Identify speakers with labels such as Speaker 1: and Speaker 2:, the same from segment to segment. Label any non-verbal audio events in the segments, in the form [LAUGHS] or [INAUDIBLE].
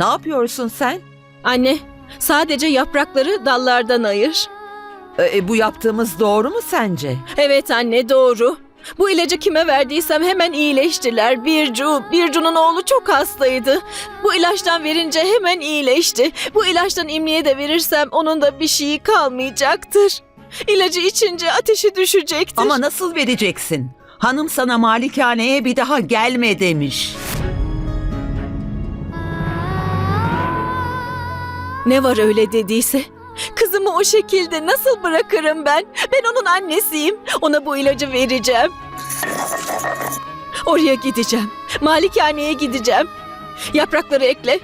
Speaker 1: Ne yapıyorsun sen?
Speaker 2: Anne, sadece yaprakları dallardan ayır.
Speaker 1: E, bu yaptığımız doğru mu sence?
Speaker 2: Evet anne, doğru. Bu ilacı kime verdiysem hemen iyileştiler. Bircu, Bircu'nun oğlu çok hastaydı. Bu ilaçtan verince hemen iyileşti. Bu ilaçtan İmli'ye de verirsem onun da bir şeyi kalmayacaktır. İlacı içince ateşi düşecektir.
Speaker 1: Ama nasıl vereceksin? Hanım sana malikaneye bir daha gelme demiş.
Speaker 2: Ne var öyle dediyse? Kızımı o şekilde nasıl bırakırım ben? Ben onun annesiyim. Ona bu ilacı vereceğim. Oraya gideceğim. Malikaneye gideceğim. Yaprakları ekle.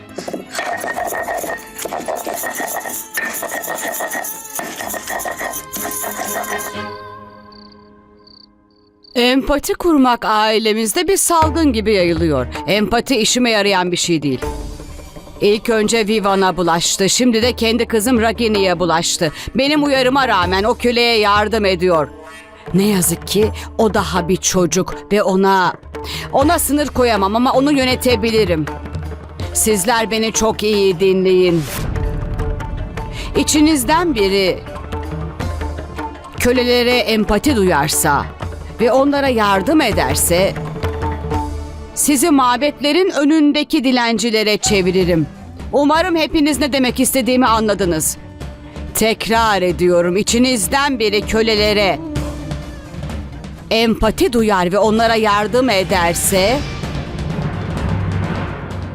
Speaker 3: Empati kurmak ailemizde bir salgın gibi yayılıyor. Empati işime yarayan bir şey değil. İlk önce Vivan'a bulaştı. Şimdi de kendi kızım Ragini'ye bulaştı. Benim uyarıma rağmen o köleye yardım ediyor. Ne yazık ki o daha bir çocuk ve ona ona sınır koyamam ama onu yönetebilirim. Sizler beni çok iyi dinleyin. İçinizden biri kölelere empati duyarsa ve onlara yardım ederse sizi mabetlerin önündeki dilencilere çeviririm. Umarım hepiniz ne demek istediğimi anladınız. Tekrar ediyorum içinizden biri kölelere empati duyar ve onlara yardım ederse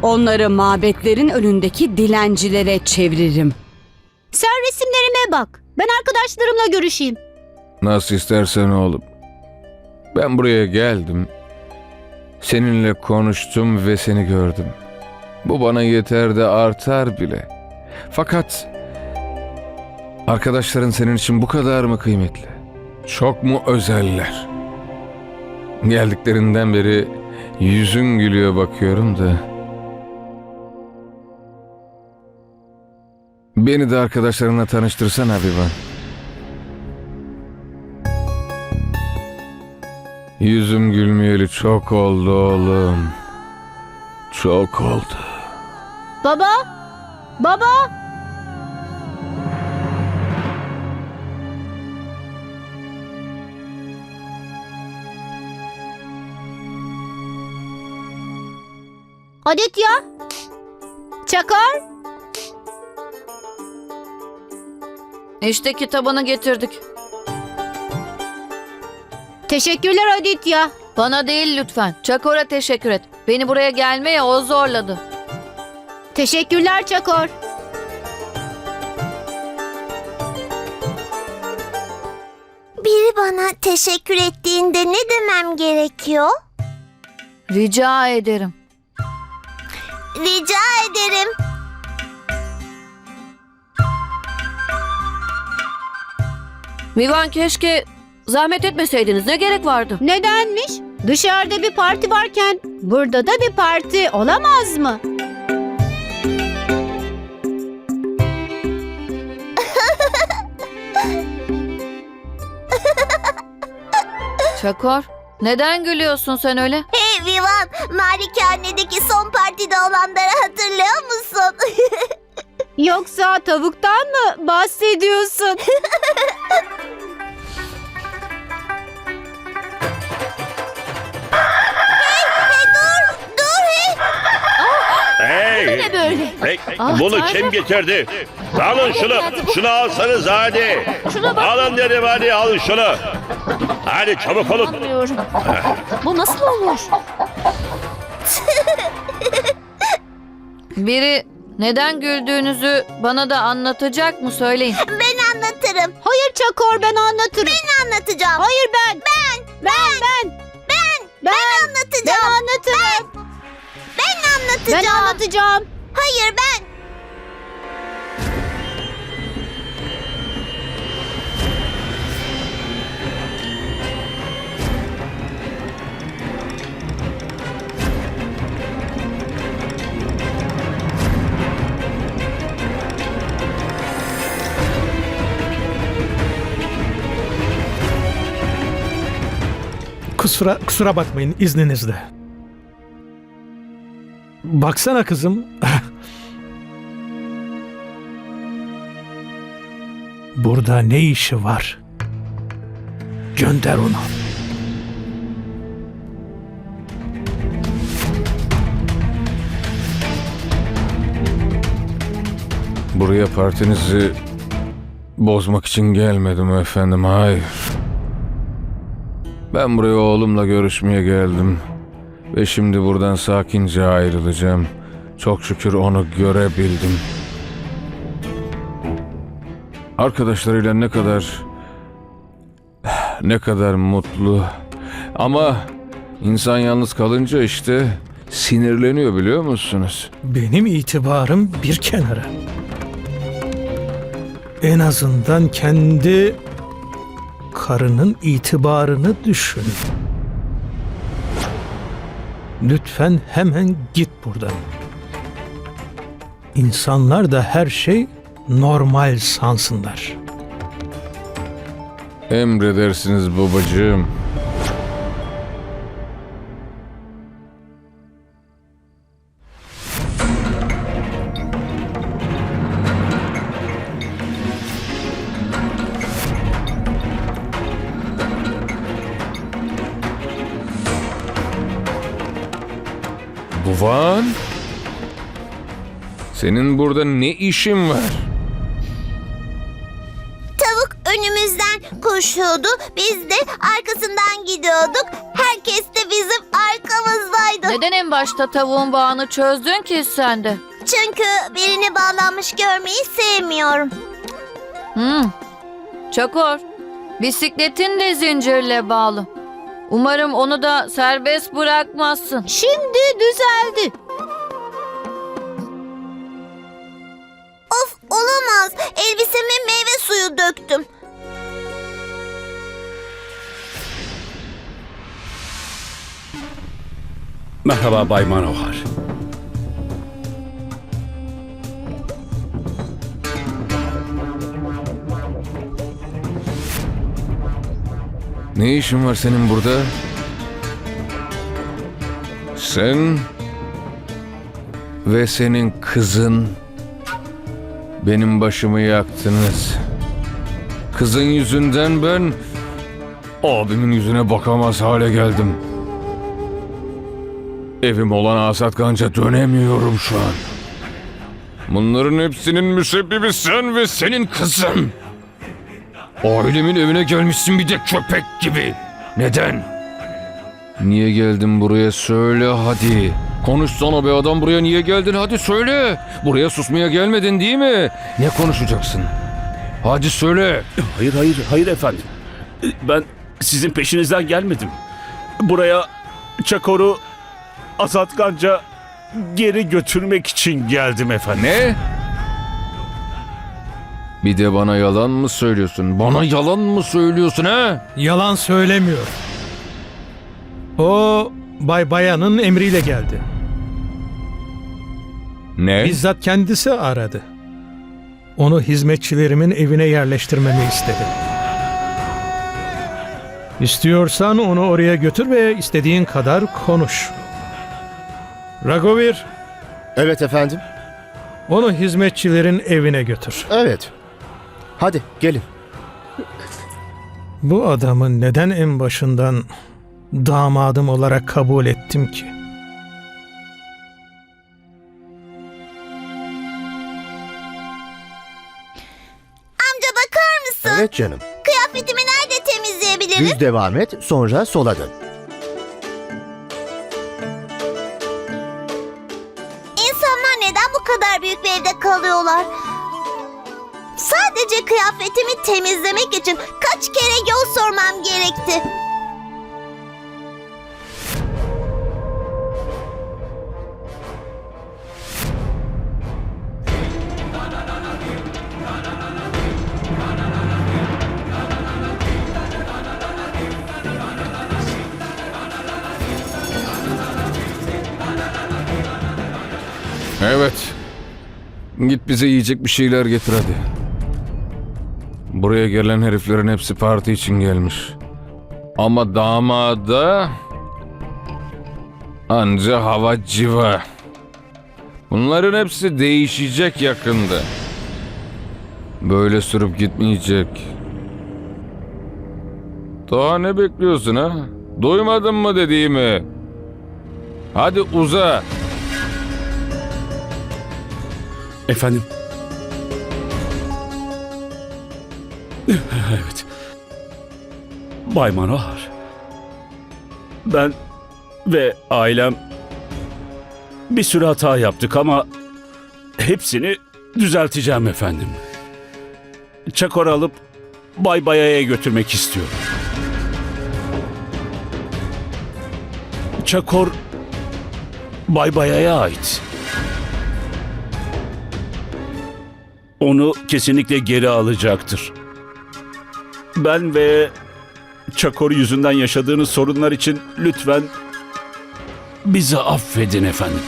Speaker 3: onları mabetlerin önündeki dilencilere çeviririm.
Speaker 4: Sen resimlerime bak. Ben arkadaşlarımla görüşeyim.
Speaker 5: Nasıl istersen oğlum. Ben buraya geldim. Seninle konuştum ve seni gördüm. Bu bana yeter de artar bile. Fakat arkadaşların senin için bu kadar mı kıymetli? Çok mu özeller? Geldiklerinden beri yüzün gülüyor bakıyorum da. Beni de arkadaşlarına tanıştırsana Vivan. Yüzüm gülmeyeli çok oldu oğlum. Çok oldu.
Speaker 4: Baba! Baba! Aditya! Çakar!
Speaker 6: İşte kitabını getirdik.
Speaker 4: Teşekkürler Aditya.
Speaker 6: Bana değil lütfen. Çakor'a teşekkür et. Beni buraya gelmeye o zorladı.
Speaker 4: Teşekkürler Çakor.
Speaker 7: Biri bana teşekkür ettiğinde ne demem gerekiyor?
Speaker 6: Rica ederim.
Speaker 7: Rica ederim.
Speaker 6: Vivan keşke zahmet etmeseydiniz. Ne gerek vardı?
Speaker 4: Nedenmiş? Dışarıda bir parti varken burada da bir parti olamaz mı?
Speaker 6: Çakor, neden gülüyorsun sen öyle?
Speaker 7: Hey Vivan, malikanedeki son partide olanları hatırlıyor musun? [LAUGHS]
Speaker 4: Yoksa tavuktan mı bahsediyorsun? [LAUGHS]
Speaker 7: Hey!
Speaker 6: Ne böyle?
Speaker 8: Hey,
Speaker 6: Ah,
Speaker 8: bunu
Speaker 6: Tanrım.
Speaker 8: kim getirdi? Alın şunu. Şunu alsanız hadi.
Speaker 6: Şuna bak.
Speaker 8: Alın dedim hadi alın şunu. Hadi çabuk olun.
Speaker 6: Anlamıyorum. [LAUGHS] Bu nasıl olur? Biri neden güldüğünüzü bana da anlatacak mı söyleyin.
Speaker 7: Ben anlatırım.
Speaker 4: Hayır Çakor ben anlatırım.
Speaker 7: Ben anlatacağım.
Speaker 4: Hayır ben. Ben. Ben. Ben.
Speaker 7: Ben.
Speaker 4: Ben. Ben
Speaker 7: anlatacağım.
Speaker 4: anlatırım.
Speaker 7: Ben anlatacağım.
Speaker 4: Ben anlatacağım.
Speaker 7: Hayır ben.
Speaker 9: Kusura kusura bakmayın izninizle. Baksana kızım. Burada ne işi var? Gönder onu.
Speaker 5: Buraya partinizi bozmak için gelmedim efendim. Hayır. Ben buraya oğlumla görüşmeye geldim. Ve şimdi buradan sakince ayrılacağım. Çok şükür onu görebildim. Arkadaşlarıyla ne kadar ne kadar mutlu. Ama insan yalnız kalınca işte sinirleniyor biliyor musunuz?
Speaker 9: Benim itibarım bir kenara. En azından kendi karının itibarını düşün. Lütfen hemen git buradan. İnsanlar da her şey normal sansınlar.
Speaker 5: Emredersiniz babacığım. Senin burada ne işin var?
Speaker 7: Tavuk önümüzden koşuyordu. Biz de arkasından gidiyorduk. Herkes de bizim arkamızdaydı.
Speaker 6: Neden en başta tavuğun bağını çözdün ki sen de?
Speaker 7: Çünkü birini bağlanmış görmeyi sevmiyorum.
Speaker 6: Hmm. Çakor, bisikletin de zincirle bağlı. Umarım onu da serbest bırakmazsın.
Speaker 4: Şimdi düzeldi.
Speaker 7: Olamaz. Elbiseme meyve suyu döktüm.
Speaker 8: Merhaba Bay Manohar.
Speaker 5: Ne işin var senin burada? Sen ve senin kızın benim başımı yaktınız. Kızın yüzünden ben abimin yüzüne bakamaz hale geldim. Evim olan Asat Ganca dönemiyorum şu an. Bunların hepsinin müsebbibi sen ve senin kızın. Ailemin evine gelmişsin bir de köpek gibi. Neden? Niye geldin buraya söyle hadi. Konuşsana be adam buraya niye geldin hadi söyle. Buraya susmaya gelmedin değil mi? Ne konuşacaksın? Hadi söyle.
Speaker 8: Hayır hayır hayır efendim. Ben sizin peşinizden gelmedim. Buraya Çakor'u Azat Ganca geri götürmek için geldim efendim.
Speaker 5: Ne? Bir de bana yalan mı söylüyorsun? Bana yalan mı söylüyorsun ha?
Speaker 9: Yalan söylemiyor. O Bay Bayan'ın emriyle geldi.
Speaker 5: Ne?
Speaker 9: Bizzat kendisi aradı. Onu hizmetçilerimin evine yerleştirmemi istedi. İstiyorsan onu oraya götür ve istediğin kadar konuş. Ragovir,
Speaker 10: Evet efendim.
Speaker 9: onu hizmetçilerin evine götür.
Speaker 10: Evet. Hadi gelin.
Speaker 9: Bu adamı neden en başından damadım olarak kabul ettim ki?
Speaker 10: Evet canım.
Speaker 7: Kıyafetimi nerede temizleyebilirim?
Speaker 10: Düz devam et, sonra sola dön.
Speaker 7: İnsanlar neden bu kadar büyük bir evde kalıyorlar? Sadece kıyafetimi temizlemek için kaç kere yol sormam gerekti.
Speaker 5: Git bize yiyecek bir şeyler getir hadi. Buraya gelen heriflerin hepsi parti için gelmiş. Ama damada anca hava civa. Bunların hepsi değişecek yakında. Böyle sürüp gitmeyecek. Daha ne bekliyorsun ha? Duymadın mı dediğimi? Hadi uza.
Speaker 8: Efendim? [LAUGHS] Evet. Bay Manohar. Ben ve ailem bir sürü hata yaptık ama hepsini düzelteceğim efendim. Çakor alıp Bay Baya'ya götürmek istiyorum. Çakor Bay Baya'ya ait. Onu kesinlikle geri alacaktır. Ben ve Çakor yüzünden yaşadığınız sorunlar için lütfen bizi affedin efendim.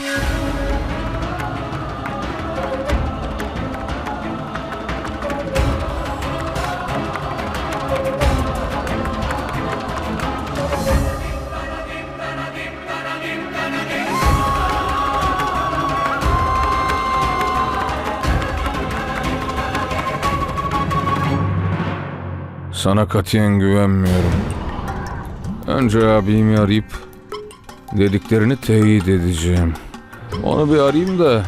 Speaker 5: Sana katiyen güvenmiyorum. Önce abimi arayıp dediklerini teyit edeceğim. Onu bir arayayım da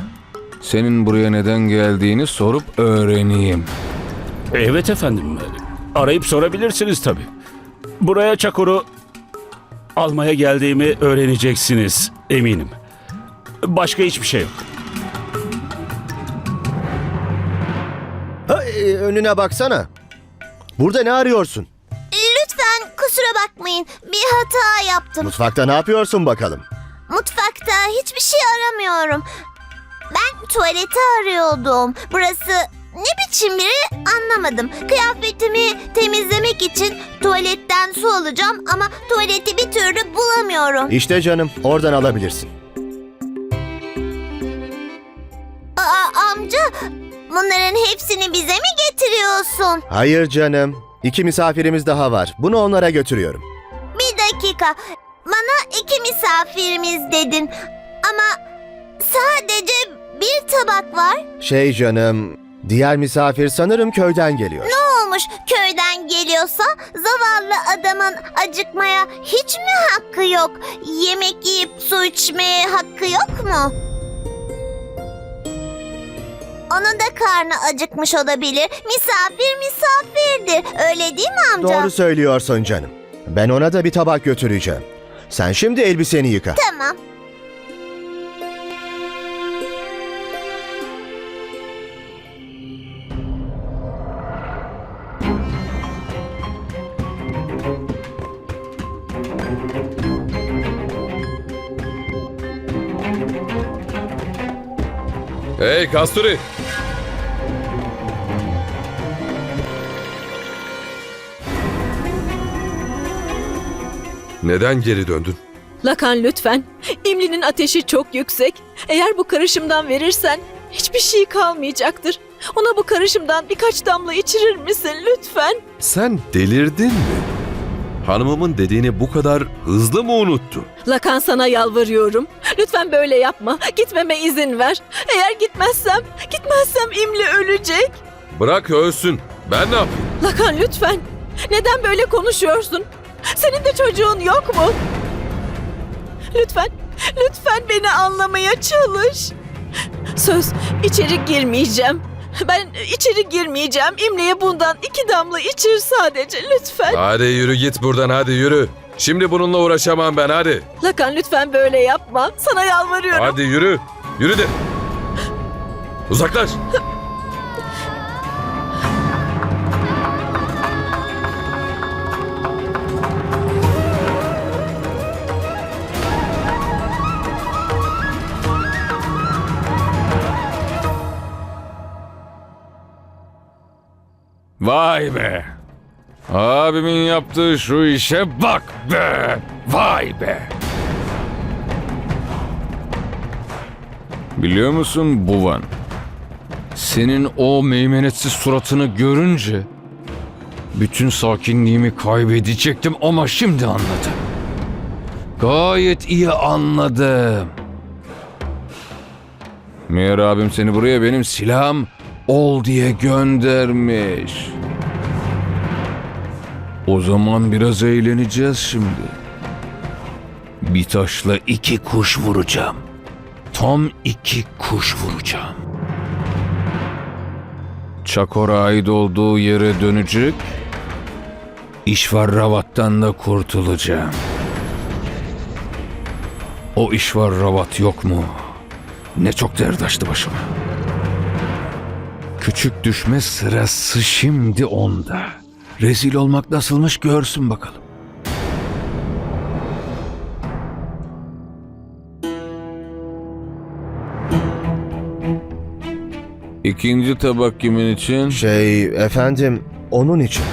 Speaker 5: senin buraya neden geldiğini sorup öğreneyim.
Speaker 8: Evet efendim. Arayıp sorabilirsiniz tabii. Buraya Çakor'u almaya geldiğimi öğreneceksiniz eminim. Başka hiçbir şey yok.
Speaker 10: Ha, e, önüne baksana. Burada ne arıyorsun?
Speaker 7: Lütfen kusura bakmayın. Bir hata yaptım.
Speaker 10: Mutfakta ne yapıyorsun bakalım?
Speaker 7: Mutfakta hiçbir şey aramıyorum. Ben tuvaleti arıyordum. Burası ne biçim biri anlamadım. Kıyafetimi temizlemek için tuvaletten su alacağım ama tuvaleti bir türlü bulamıyorum.
Speaker 10: İşte canım, oradan alabilirsin.
Speaker 7: Aa, amca bunların hepsini bize mi getiriyorsun?
Speaker 10: Hayır canım. İki misafirimiz daha var. Bunu onlara götürüyorum.
Speaker 7: Bir dakika. Bana iki misafirimiz dedin. Ama sadece bir tabak var.
Speaker 10: Şey canım, diğer misafir sanırım köyden geliyor.
Speaker 7: Ne olmuş köyden geliyorsa zavallı adamın acıkmaya hiç mi hakkı yok? Yemek yiyip su içmeye hakkı yok mu? Onun da karnı acıkmış olabilir. Misafir misafirdir. Öyle değil mi amca?
Speaker 10: Doğru söylüyorsun canım. Ben ona da bir tabak götüreceğim. Sen şimdi elbiseni yıka.
Speaker 7: Tamam.
Speaker 5: Hey Kasturi!
Speaker 11: Neden geri döndün?
Speaker 2: Lakan lütfen. İmli'nin ateşi çok yüksek. Eğer bu karışımdan verirsen hiçbir şey kalmayacaktır. Ona bu karışımdan birkaç damla içirir misin lütfen?
Speaker 11: Sen delirdin mi? Hanımımın dediğini bu kadar hızlı mı unuttu?
Speaker 2: Lakan sana yalvarıyorum. Lütfen böyle yapma. Gitmeme izin ver. Eğer gitmezsem, gitmezsem İmli ölecek.
Speaker 11: Bırak ölsün. Ben ne yapayım?
Speaker 2: Lakan lütfen. Neden böyle konuşuyorsun? Senin de çocuğun yok mu? Lütfen, lütfen beni anlamaya çalış. Söz, içeri girmeyeceğim. Ben içeri girmeyeceğim. İmli'ye bundan iki damla içir sadece lütfen.
Speaker 11: Hadi yürü git buradan hadi yürü. Şimdi bununla uğraşamam ben hadi.
Speaker 2: Lakan lütfen böyle yapma. Sana yalvarıyorum.
Speaker 11: Hadi yürü. Yürü de. Uzaklaş.
Speaker 5: Vay be! Abimin yaptığı şu işe bak be! Vay be! Biliyor musun Buvan? Senin o meymenetsiz suratını görünce Bütün sakinliğimi kaybedecektim ama şimdi anladım. Gayet iyi anladım. Meğer abim seni buraya benim silahım ol diye göndermiş. O zaman biraz eğleneceğiz şimdi. Bir taşla iki kuş vuracağım. Tam iki kuş vuracağım. Çakora ait olduğu yere dönecek. İşvar Ravat'tan da kurtulacağım. O İşvar Ravat yok mu? Ne çok dert açtı başıma. Küçük düşme sırası şimdi onda. Rezil olmak nasılmış görsün bakalım. İkinci tabak kimin için?
Speaker 10: Şey efendim onun için.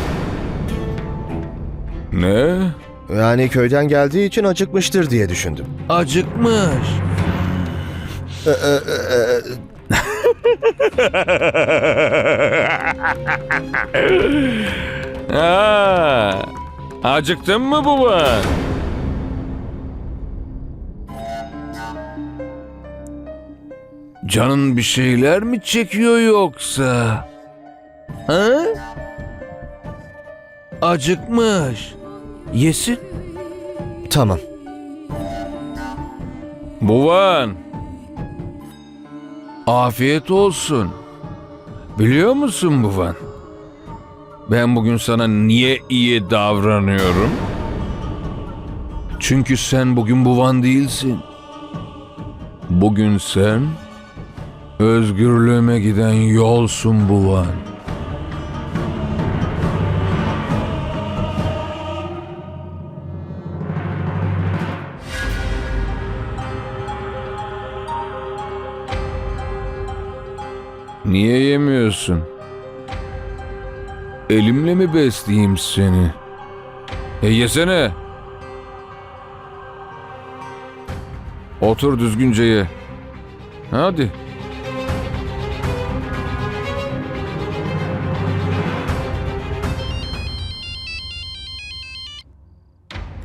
Speaker 5: Ne?
Speaker 10: Yani köyden geldiği için acıkmıştır diye düşündüm.
Speaker 5: Acıkmış.
Speaker 10: Ee, e, e, [LAUGHS]
Speaker 5: Ha, acıktın mı baba? Canın bir şeyler mi çekiyor yoksa? Ha? Acıkmış. Yesin.
Speaker 10: tamam.
Speaker 5: Buvan. Afiyet olsun. Biliyor musun Buvan? Ben bugün sana niye iyi davranıyorum? Çünkü sen bugün Buvan değilsin. Bugün sen özgürlüğüme giden yolsun Buvan. Niye yemiyorsun? Elimle mi besleyeyim seni? E yesene. Otur düzgünce ye. Hadi.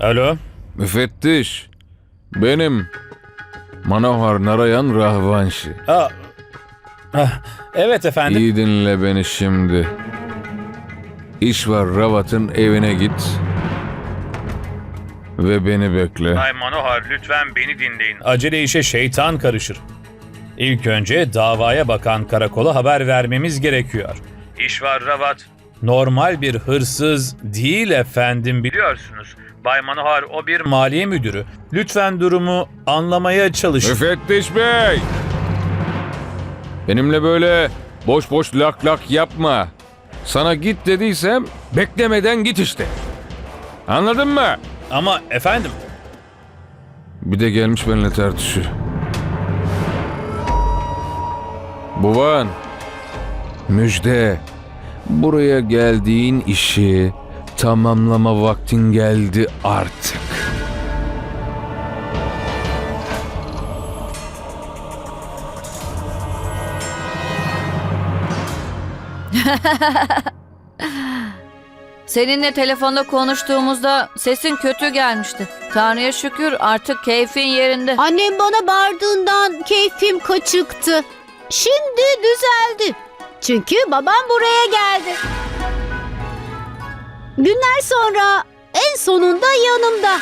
Speaker 8: Alo?
Speaker 5: Müfettiş. Benim. Manohar Narayan Rahvanşi.
Speaker 8: Aa, ah, evet efendim.
Speaker 5: İyi dinle beni şimdi. İş var Ravat'ın evine git. Ve beni bekle.
Speaker 12: Bay Manohar lütfen beni dinleyin. Acele işe şeytan karışır. İlk önce davaya bakan karakola haber vermemiz gerekiyor. İşvar Ravat normal bir hırsız değil efendim biliyorsunuz. Bay Manohar o bir maliye müdürü. Lütfen durumu anlamaya çalışın.
Speaker 5: Müfettiş Bey! Benimle böyle boş boş lak lak yapma. Sana git dediysem beklemeden git işte. Anladın mı?
Speaker 12: Ama efendim
Speaker 5: Bir de gelmiş benimle tartışıyor. Buvan. Müjde. Buraya geldiğin işi tamamlama vaktin geldi artık. [LAUGHS]
Speaker 6: Seninle telefonda konuştuğumuzda sesin kötü gelmişti. Tanrı'ya şükür artık keyfin yerinde.
Speaker 4: Annem bana bağırdığından keyfim kaçıktı. Şimdi düzeldi. Çünkü babam buraya geldi. Günler sonra en sonunda yanımda.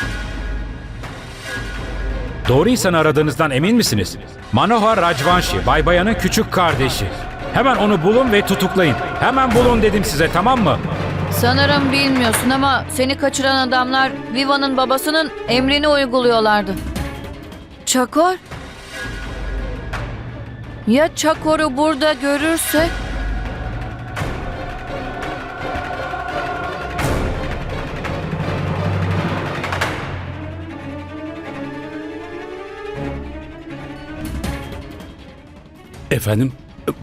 Speaker 12: Doğru insanı aradığınızdan emin misiniz? Manohar Rajvanshi, Bay Bayan'ın küçük kardeşi. Hemen onu bulun ve tutuklayın. Hemen bulun dedim size tamam mı?
Speaker 6: Sanırım bilmiyorsun ama seni kaçıran adamlar Viva'nın babasının emrini uyguluyorlardı. Çakor? Ya Çakor'u burada görürse?
Speaker 8: Efendim,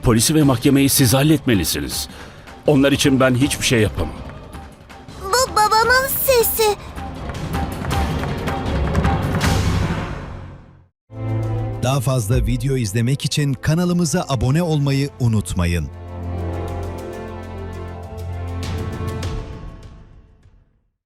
Speaker 8: polisi ve mahkemeyi siz halletmelisiniz. Onlar için ben hiçbir şey yapamam.
Speaker 7: Bu babamın sesi.
Speaker 13: Daha fazla video izlemek için kanalımıza abone olmayı unutmayın.